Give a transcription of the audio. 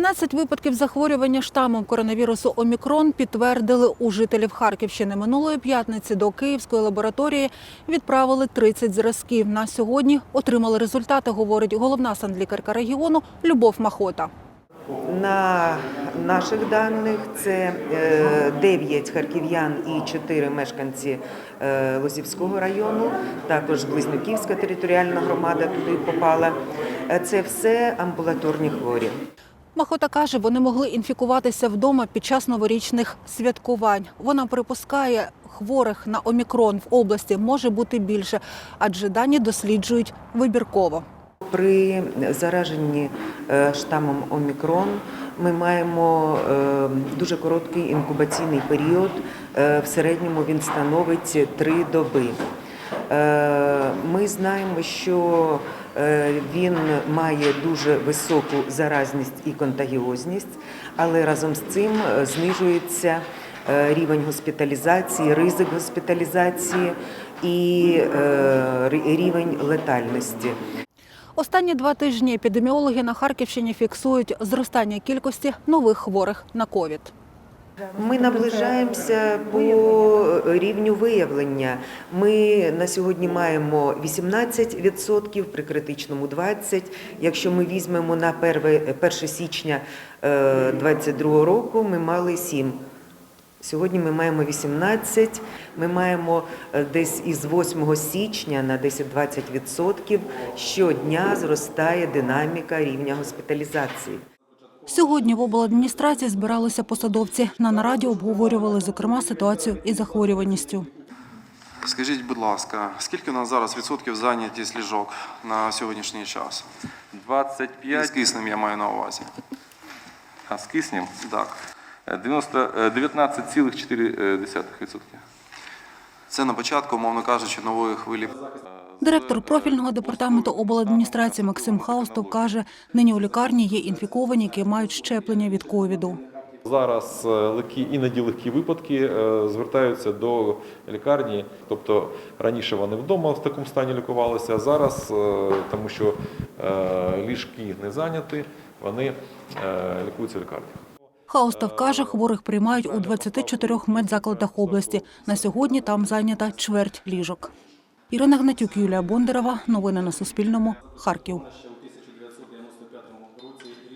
13 випадків захворювання штамом коронавірусу Омікрон підтвердили у жителів Харківщини. Минулої п'ятниці до Київської лабораторії відправили 30 зразків. На сьогодні отримали результати, говорить головна санлікарка регіону Любов Махота. На наших даних це 9 харків'ян і 4 мешканці е, Лозівського району, також Близнюківська територіальна громада туди попала. Е, Це все амбулаторні хворі. Махота каже, вони могли інфікуватися вдома під час новорічних святкувань. Вона припускає, хворих на омікрон в області може бути більше, адже дані досліджують вибірково. При зараженні е, штамом Омікрон ми маємо е, дуже короткий інкубаційний період. Е, В середньому він становить три доби. Е, Ми знаємо, що е, він має дуже високу заразність і контагіозність, але разом з цим е, знижується рівень госпіталізації, ризик госпіталізації і рівень летальності. Останні два тижні епідеміологи на Харківщині фіксують зростання кількості нових хворих на ковід. Ми наближаємося по рівню виявлення. Ми на сьогодні маємо 18%, при критичному 20%. Якщо ми візьмемо на 1 січня 2022 року, ми мали 7%. Сьогодні ми маємо 18, ми маємо е, десь із 8 січня на 10-20% щодня зростає динаміка рівня госпіталізації. Сьогодні в обладміністрації збиралися посадовці. На нараді обговорювали, зокрема, ситуацію із захворюваністю. Скажіть, будь ласка, скільки у нас зараз відсотків зайнятість ліжок на сьогоднішній час? І з 25, киснем я маю на увазі. а з киснем Так. е, 90, е, 19,4%. Це на початку, умовно кажучи, нової хвилі. Директор профільного департаменту обладміністрації Максим Хаустов каже, нині у лікарні є інфіковані, які мають щеплення від ковіду. Зараз е, легкі, іноді легкі випадки е, звертаються до лікарні, тобто раніше вони вдома в такому стані лікувалися, а зараз, е, тому що ліжки не зайняті, вони лікуються в лікарні. Хаустов каже, хворих приймають у 24 медзакладах області. На сьогодні там зайнята чверть ліжок. Ірина Гнатюк, Юлія Бондарова. Новини на Суспільному. Харків.